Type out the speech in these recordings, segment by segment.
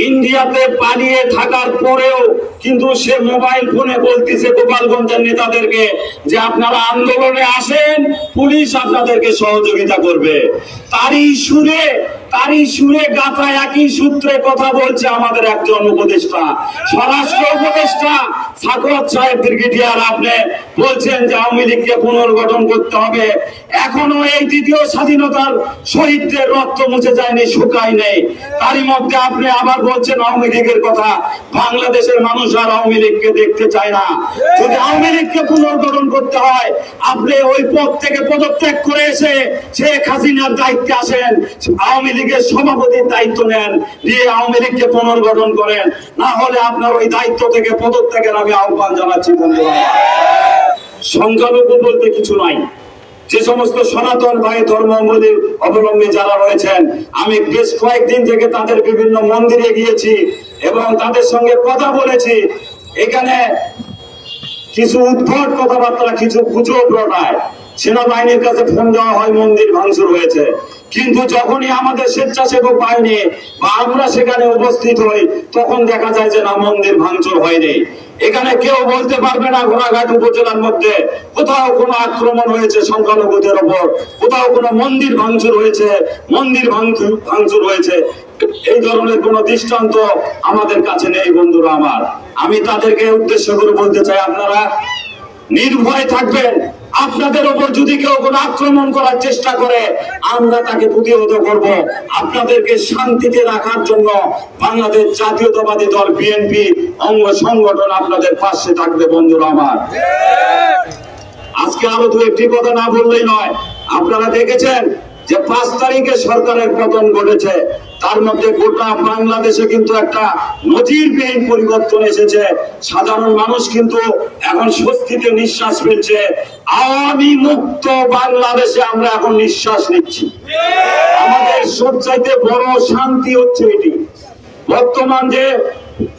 ইন্ডিয়াতে পালিয়ে থাকার পরেও কিন্তু সে মোবাইল ফোনে বলতেছে গোপালগঞ্জের নেতাদেরকে যে আপনারা আন্দোলনে আসেন, পুলিশ আপনাদেরকে সহযোগিতা করবে। তারই সুরে তারই সুরে গাথা একই সূত্রে কথা বলছে আমাদের একজন উপদেষ্টা। স্বরাষ্ট্র উপদেষ্টা সাকরত সাহেব ব্রিগেডিয়ার আপনি বলছেন যে আওয়ামী লীগকে পুনর্গঠন করতে হবে। এখনও এই দ্বিতীয় স্বাধীনতার শহীদদের রক্ত মুছে যায়নি শুকায় নেই তারই মধ্যে আপনি আবার বলছেন আওয়ামী লীগের কথা, বাংলাদেশের মানুষ আর আওয়ামী লীগকে দেখতে চায় না। যদি আওয়ামী লীগকে পুনর্গঠন করতে হয়, আপনি ওই পদ থেকে পদত্যাগ করে এসে শেখ হাসিনার দায়িত্বে আসেন, আওয়ামী লীগের সভাপতির দায়িত্ব নেন, দিয়ে আওয়ামী লীগকে পুনর্গঠন করেন। না হলে আপনার ওই দায়িত্ব থেকে পদত্যাগের আমি আহ্বান জানাচ্ছি বন্ধুরা। সংখ্যালঘু বলতে কিছু নাই। যে সমস্ত সনাতন ভাই ধর্মাবলী অবলম্বী যারা রয়েছেন, আমি বেশ কয়েকদিন থেকে তাদের বিভিন্ন মন্দিরে গিয়েছি এবং তাদের সঙ্গে কথা বলেছি। এখানে কিছু উদ্ভট কথাবার্তা, কিছু গুজব রটায়। সেনাবাহিনীর কাছে ফোন দেওয়া হয়, মন্দির ভাঙচুর হয়েছে। কিন্তু যখনই আমাদের স্বেচ্ছাসেবক বাহিনী বা আমরা সেখানে উপস্থিত হই, তখন দেখা যায় যে না, মন্দির ভাঙচুর হয়নি। এখানে কেউ বলতে পারবে না ঘোড়াঘাট উপজেলার মধ্যে। কোথাও কোনো আক্রমণ হয়েছে সংখ্যালঘুদের ওপর, কোথাও কোনো মন্দির ভাঙচুর হয়েছে, মন্দির ভাঙচুর হয়েছে। এই ধরনের কোনো দৃষ্টান্ত আমাদের কাছে নেই, বন্ধুরা আমার। আমি তাদেরকে উদ্দেশ্য করে বলতে চাই, আপনারা নির্ভয় থাকবেন। আপনাদের ওপর যদি কেউ কোনো আক্রমণ করার চেষ্টা করে, আমরা তাকে প্রতিহত করব। আপনাদেরকে শান্তিতে রাখার জন্য বাংলাদেশ জাতীয়তাবাদী দল, বিএনপি, অঙ্গ সংগঠন আপনাদের পাশে থাকবে, বন্ধুরা আমার। আজকে আরও দু একটি কথা না বললেই নয়। আপনারা দেখেছেন যে পাঁচ তারিখে সরকারের পতন ঘটেছে। তার মধ্যে গোটা বাংলাদেশে কিন্তু একটা নজিরবিহীন পরিবর্তন এসেছে। সাধারণ মানুষ কিন্তু এখন স্বস্তিতে নিঃশ্বাস ফেলছে। আওয়ামী মুক্ত বাংলাদেশে আমরা এখন নিঃশ্বাস নিচ্ছি। আমাদের সবচাইতে বড় শান্তি হচ্ছে এটি। বর্তমান যে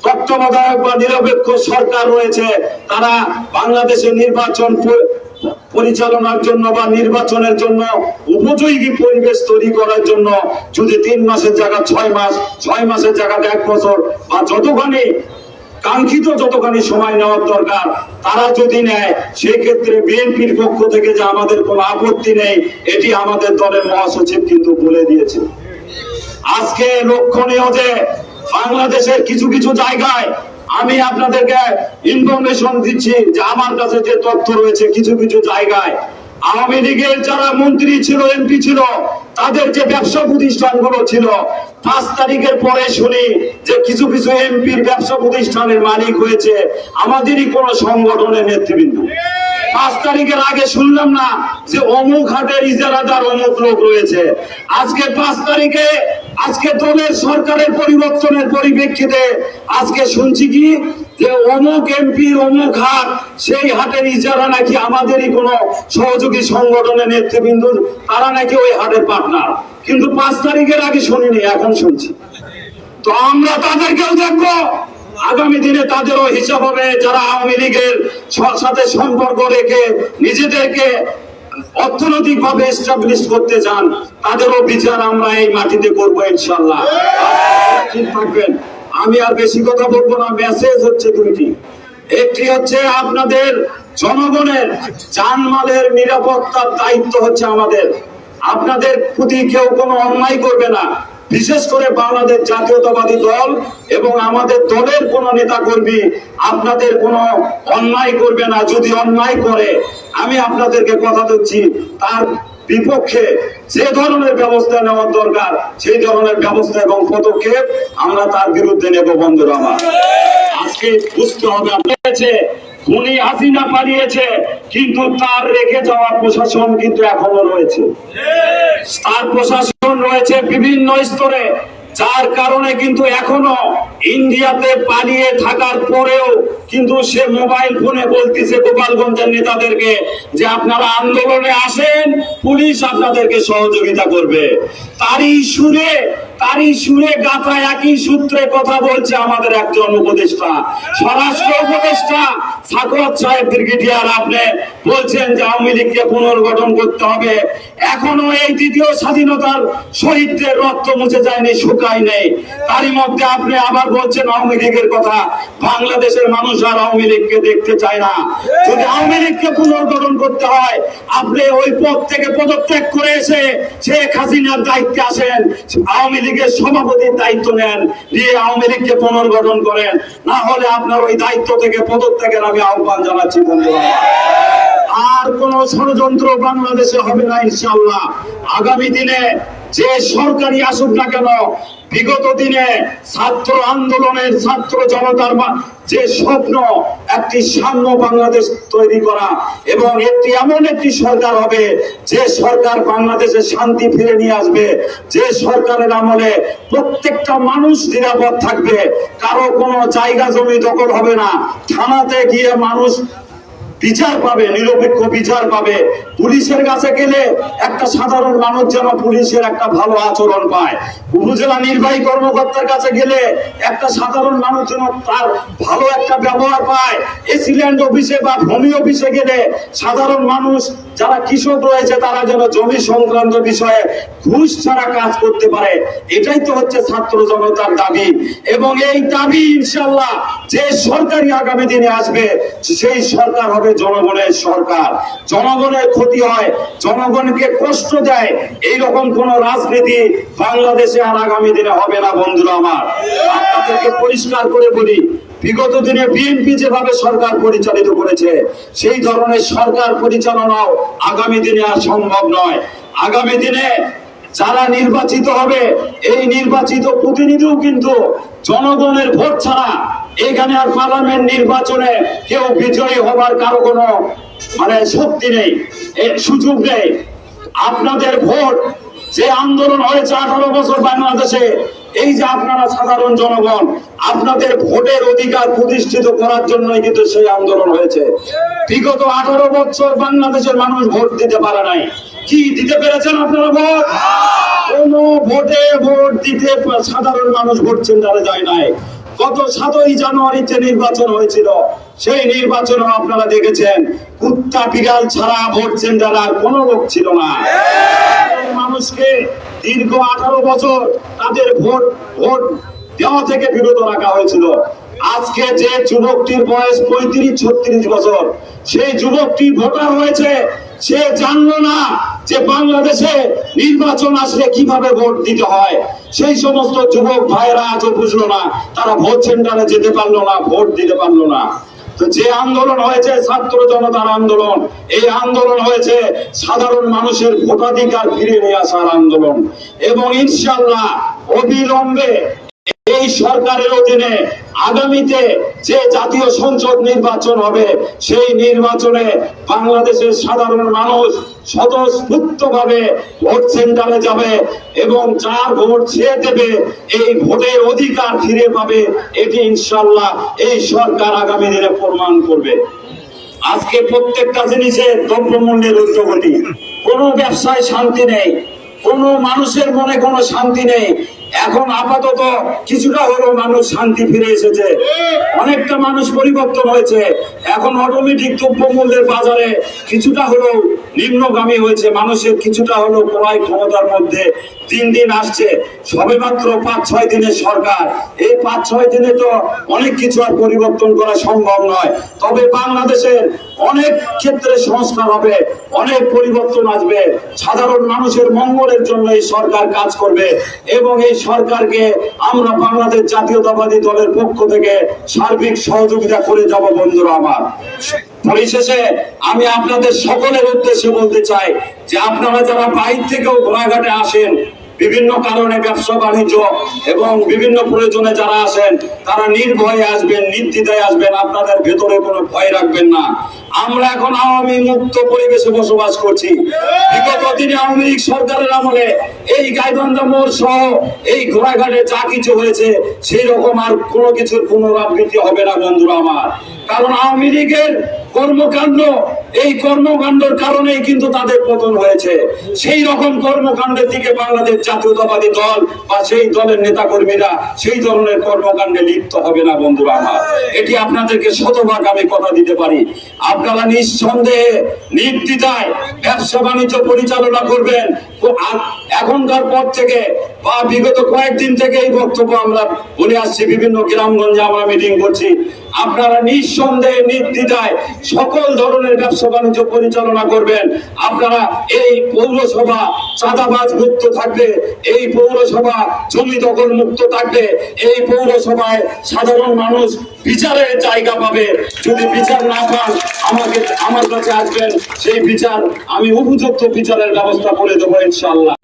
তত্ত্বাবধায়ক বা নিরপেক্ষ সরকার রয়েছে, তারা বাংলাদেশের নির্বাচন পরিচালনার জন্য বা নির্বাচনের জন্য, উপযোগী পরিবেশ তৈরি করার জন্য যদি তিন মাসের জায়গা ছয় মাস, ছয় মাসের জায়গাতে এক বছর বা যতখানি কাঙ্ক্ষিত যতখানি সময় নেওয়ার দরকার, তারা যদি নেয়, সেক্ষেত্রে বিএনপির পক্ষ থেকে যে আমাদের কোনো আপত্তি নেই, এটি আমাদের দলের মহাসচিব কিন্তু বলে দিয়েছে। আজকে লক্ষণীয় যে বাংলাদেশের কিছু কিছু জায়গায় আমি আপনাদেরকে ইনফরমেশন দিচ্ছি যে আমার কাছে যে তথ্য রয়েছে কিছু কিছু জায়গায়, আওয়ামী লীগের যারা মন্ত্রী ছিল এমপি ছিল তাদের যে ব্যবসা প্রতিষ্ঠানগুলো ছিল, পাঁচ তারিখের পরে শুনি যে কিছু কিছু এমপির ব্যবসা প্রতিষ্ঠানের মালিক হয়েছে, আমাদেরই কোন সংগঠনের নেতৃবৃন্দ। পাঁচ তারিখের আগে শুনলাম না যে অমুক হাটের ইজারাদার অমুক লোক রয়েছে। আজকে পাঁচ তারিখে, আজকে দলের সরকারের পরিবর্তনের পরিপ্রেক্ষিতে আজকে শুনছি কি যে অমুক এমপি, অমুক হাট, সেই হাটের ইজারা নাকি আমাদেরই কোনো সহযোগী সংগঠনের নেতৃবৃন্দ, তারা নাকি ওই হাটের পার্টনার কিন্তু পাঁচ তারিখের আগে শুনিনি, এখন শুনছি। তো আমরা তাদেরকেও দেখব। আগামী দিনে তাদেরও হিসাব হবে যারা আওয়ামী লীগের সাথে সম্পর্ক রেখে নিজেদেরকে অর্থনৈতিক ভাবে করতে চান, তাদেরও বিচার আমরা এই মাটিতে করব ইনশাল্লাহ ঠিক থাকবেন। আমি আর বেশি কথা বলব না মেসেজ হচ্ছে দুইটি। একটি হচ্ছে আপনাদের জনগণের জানমালের নিরাপত্তার দায়িত্ব হচ্ছে আমাদের। আপনাদের প্রতি কেউ কোনো অন্যায় করবে না। বিশেষ করে বাংলাদেশ জাতীয়তাবাদী দল এবং আমাদের দলের কোন নেতা কর্মী আপনাদের কোনো অন্যায় করবে না, যদি অন্যায় করে। আমি আপনাদেরকে কথা দিচ্ছি, তার বিপক্ষে যে ধরনের ব্যবস্থা নেওয়ার দরকার, সেই ধরনের ব্যবস্থা এবং পদক্ষেপ আমরা তার বিরুদ্ধে নেব বন্ধুরা আমার। আজকে বুঝতে হবে খুনি হাসিনা পালিয়েছে, কিন্তু তার রেখে যাওয়া প্রশাসন কিন্তু এখনও রয়েছে। তার প্রশাসন রয়েছে বিভিন্ন স্তরে, যার কারণে কিন্তু এখনও ইন্ডিয়াতে পালিয়ে থাকার পরেও কিন্তু সে মোবাইল ফোনে বলতেছে গোপালগঞ্জের নেতাদেরকে যে আপনারা আন্দোলনে আসেন, পুলিশ আপনাদেরকে সহযোগিতা করবে। তারই সুরে তারই সুরে গাথা একই সূত্রে কথা বলছে আমাদের একজন উপদেষ্টা। স্বরাষ্ট্র উপদেষ্টা সাকত সাহেব ব্রিগেডিয়ার আপনি বলছেন যে আওয়ামী লীগকে পুনর্গঠন করতে হবে। এখনও এই দ্বিতীয় স্বাধীনতার শহীদদের রক্ত মুছে যায়নি শুকায় নেই তারই মধ্যে আপনি আবার বলছেন আওয়ামী লীগের কথা বাংলাদেশের মানুষ আর আওয়ামী লীগকে দেখতে চায় না। যদি আওয়ামী লীগকে পুনর্গঠন করতে হয়, আপনি ওই পদ থেকে পদত্যাগ করে এসে শেখ হাসিনার দায়িত্বে আসেন, আওয়ামী লীগের সভাপতির দায়িত্ব নেন, দিয়ে আওয়ামী লীগকে পুনর্গঠন করেন, না হলে আপনার ওই দায়িত্ব থেকে পদত্যাগের আমি আহ্বান জানাচ্ছি আর কোন ষড়যন্ত্র বাংলাদেশে হবে না ইনশাল্লাহ আগামী দিনে যে সরকারি আসুক না কেন বিগত দিনে ছাত্র আন্দোলনের ছাত্র জনতার যে স্বপ্ন, একটি সাম্য বাংলাদেশ তৈরি করা এবং একটি এমন একটি সরকার হবে যে সরকার বাংলাদেশে শান্তি ফিরে নিয়ে আসবে, যে সরকারের আমলে প্রত্যেকটা মানুষ নিরাপদ থাকবে, কারও কোনো জায়গা জমি দখল হবে না। থানাতে গিয়ে মানুষ বিচার পাবে, নিরপেক্ষ বিচার পাবে। পুলিশের কাছে গেলে একটা সাধারণ মানুষ যেন পুলিশের একটা ভালো আচরণ পায়। উপজেলা নির্বাহী কর্মকর্তার কাছে গেলে একটা সাধারণ মানুষ যেন তার ভালো একটা ব্যবহার পায়। এসিল্যান্ড অফিসে বা ভূমি অফিসে গেলে সাধারণ মানুষ যারা কৃষক রয়েছে, তারা যেন জমি সংক্রান্ত বিষয়ে ঘুষ ছাড়া কাজ করতে পারে। এটাই তো হচ্ছে ছাত্র জনতার দাবি। এবং এই দাবি ইনশাল্লাহ যে সরকারই আগামী দিনে আসবে, সেই সরকার হবে জনগণের সরকার। জনগণের ক্ষতি হয়, জনগণকে কষ্ট দেয়, এইরকম কোন রাজনীতি বাংলাদেশে আর আগামী দিনে হবে না, বন্ধুরা আমার। আপনাদেরকে পরিষ্কার করে বলি বিগত দিনে বিএনপি যেভাবে সরকার পরিচালিত করেছে, সেই ধরনের সরকার পরিচালনাও আগামী দিনে আর সম্ভব নয়। আগামী দিনে যারা নির্বাচিত হবে, এই নির্বাচিত প্রতিনিধিও কিন্তু জনগণের ভোট ছাড়া এখানে আর পার্লামেন্ট নির্বাচনে কেউ বিজয়ী হবার কারও কোনো মানে শক্তি নেই সুযোগ নেই। আপনাদের ভোট যে আন্দোলন হয়েছে আঠারো বছর বাংলাদেশে, এই যে আপনারা সাধারণ জনগণ, আপনাদের ভোটের অধিকার প্রতিষ্ঠিত করার জন্যই কিন্তু সেই আন্দোলন হয়েছে। বিগত আঠারো বছর বাংলাদেশের মানুষ ভোট দিতে পারে নাই। কি, দিতে পেরেছেন আপনারা ভোট? কোন ভোটে ভোট দিতে সাধারণ মানুষ ভোট সেন্টারে যায় নাই। গত সাতই জানুয়ারিতে নির্বাচন হয়েছিল, সেই নির্বাচনে আপনারা দেখেছেন, কুত্তা বিড়াল ছাড়া ভোট সেন্টার আর কোনো লোক ছিল না। মানুষকে দীর্ঘ আঠারো বছর তাদের ভোট ভোট দেওয়া থেকে বিরত রাখা হয়েছিল। আজকে যে যুবকটির বয়স পঁয়ত্রিশ, ছত্রিশ বছর, সেই যুবকটি ভোটার হয়েছে, সে জানলো না যে বাংলাদেশে নির্বাচন আসলে কীভাবে ভোট দিতে হয়, সেই সমস্ত যুবক ভাইয়েরা আজও বুঝলো না, তারা ভোট সেন্টারে যেতে পারল না, ভোট দিতে পারল না। যে আন্দোলন হয়েছে ছাত্র জনতার আন্দোলন, এই আন্দোলন হয়েছে সাধারণ মানুষের ভোটাধিকার ফিরে নিয়ে আসার আন্দোলন। এবং ইনশাল্লাহ অবিলম্বে এই সরকারের অধীনে আগামীতে যে জাতীয় সংসদ নির্বাচন হবে, সেই নির্বাচনে বাংলাদেশের সাধারণ মানুষ স্বতঃস্ফূর্ত ভাবে ভোট সেন্টারে যাবে এবং যার ভোট সে দেবে, এই ভোটের অধিকার ফিরে পাবে, এটি ইনশাল্লাহ এই সরকার আগামী দিনে প্রমাণ করবে। আজকে প্রত্যেকটা জিনিসের দ্রব্যমূল্যের ঊর্ধ্বগতি কোনো ব্যবসায় শান্তি নেই, কোনো মানুষের মনে কোনো শান্তি নেই এখন আপাতত কিছুটা হলেও মানুষ শান্তি ফিরে এসেছে। অনেকটা মানুষ পরিবর্তন হয়েছে। এখন অটোমেটিক দ্রব্যমূল্যের বাজারে কিছুটা হলেও নিম্নগামী হয়েছে। মানুষের কিছুটা হলেও ক্রয় ক্ষমতার মধ্যে দিন দিন আসছে। সবেমাত্র পাঁচ, ছয় দিনের সরকার। এই পাঁচ, ছয় দিনে তো অনেক কিছু আর পরিবর্তন করা সম্ভব নয়। তবে বাংলাদেশের অনেক ক্ষেত্রে সংস্কার হবে, অনেক পরিবর্তন আসবে। সাধারণ মানুষের মঙ্গলের জন্য এই সরকার কাজ করবে এবং এই সরকারকে আমরা বাংলাদেশ জাতীয়তাবাদী দলের পক্ষ থেকে সার্বিক সহযোগিতা করে যাব, বন্ধুরা আমার। পরিশেষে আমি আপনাদের সকলের উদ্দেশ্যে বলতে চাই যে আপনারা যারা বাইর থেকেও ঘোড়াঘাটে আসেন বিভিন্ন কারণে ব্যবসা বাণিজ্য এবং বিভিন্ন প্রয়োজনে যারা আসেন তারা নির্ভয়ে আসবেন, নির্দ্বিধায় আসবেন, আপনাদের ভেতরে কোনো ভয় রাখবেন না। আমরা এখন আওয়ামী মুক্ত পরিবেশে বসবাস করছি। বিগত দিনে আওয়ামী লীগ সরকারের আমলে এই গাইবান্ধা মোড় সহ এই ঘোড়াঘাটে যা কিছু হয়েছে সেই রকম আর কোনো কিছুর পুনরাবৃত্তি হবে না, বন্ধুরা আমার। কারণ আওয়ামী লীগের কর্মকাণ্ড এই কর্মকাণ্ডের কারণেই কিন্তু তাদের পতন হয়েছে। সেই রকম কর্মকাণ্ডের দিকে বাংলাদেশ জাতীয়তাবাদী দল বা সেই দলের নেতাকর্মীরা সেই ধরনের কর্মকাণ্ডে লিপ্ত হবে না, বন্ধুরা আমার। এটি আপনাদেরকে শতভাগ আমি কথা দিতে পারি। আপনারা নিঃসন্দেহে নির্দ্বিধায় ব্যবসা বাণিজ্য পরিচালনা করবেন। এখনকার পর থেকে বা বিগত কয়েকদিন থেকে এই বক্তব্য আমরা বলে আসছি, বিভিন্ন গ্রামগঞ্জে আমরা মিটিং করছি। আপনারা নিঃসন্দেহে নির্দ্বিধায় সকল ধরনের ব্যবসা বাণিজ্য পরিচালনা করবেন। আপনারা এই পৌরসভা চাঁদাবাজ মুক্ত থাকবে, এই পৌরসভা জমি দখল মুক্ত থাকবে, এই পৌরসভায় সাধারণ মানুষ বিচারের জায়গা পাবে। যদি বিচার না পান, আমাকে, আমার কাছে আসবেন, সেই বিচার আমি উপযুক্ত বিচারের ব্যবস্থা করে দেবো ইনশাল্লাহ